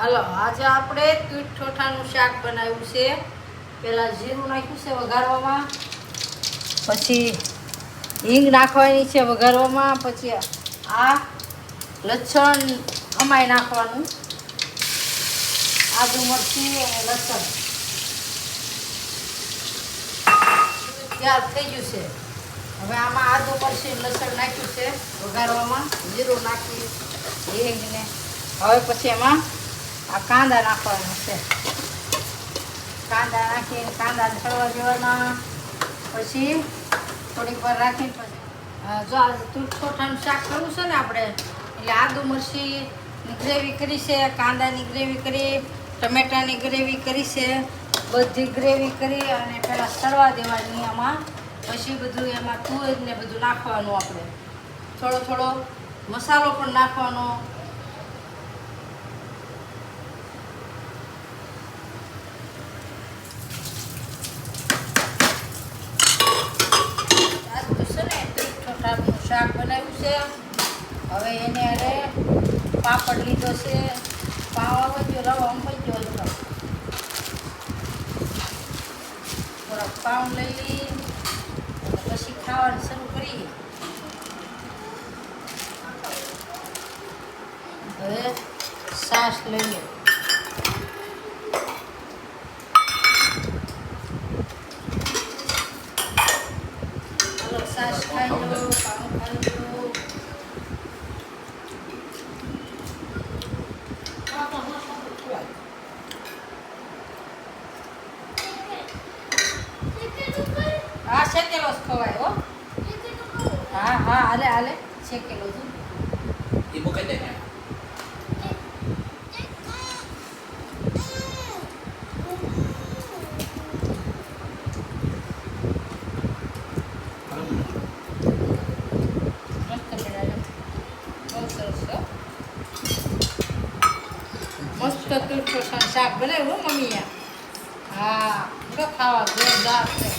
હાલો, આજે આપણે તીટ ઠોઠાનું શાક બનાવ્યું છે. પહેલાં જીરું નાખ્યું છે વઘારવામાં, પછી હિંગ નાખવાની છે વઘારવામાં, પછી આ લસણ અમાય નાખવાનું, આદુ મરચી અને લસણ. તૈયાર થઈ ગયું છે. હવે આમાં આદુ મરચી લસણ નાખ્યું છે વઘારવામાં. જીરું નાખી હિંગને હવે પછી એમાં આ કાંદા નાખવાના છે. કાંદા નાખીને કાંદા છળવા દેવાના. પછી થોડીક વાર રાખીને પછી જો આ તુઠોઠાનું શાક કરવું છે ને આપણે, એટલે આદુ મરચીની ગ્રેવી કરી છે, કાંદાની ગ્રેવી કરી, ટમેટાની ગ્રેવી કરી છે, બધી ગ્રેવી કરી અને પહેલાં સરવા દેવાની આમાં પછી બધું એમાં તુવેર ને બધું નાખવાનું આપણે. થોડો થોડો મસાલો પણ નાખવાનો આજનું છે ને તીખા શાક બનાવ્યું છે હવે એને અરે પાપડ લીધો છે. પાવ વધ્યો રવો આમ ગયો હતો થોડાક પાઉં લઈ લઈ, પછી ખાવાનું શરૂ કરી હવે સાસ લઈ લો. હાલો સાસ ખાઈ લો પાઉં ખાઈ લો. હા શેકેલો જ ખવાય હો. હા હા હાલે હાલે. શેકેલો છું એ મૂકી દે ને મસ્ત તીખું શાક બનાવ્યું હો મમ્મીએ હા તો ખાવા જોરદાર છે.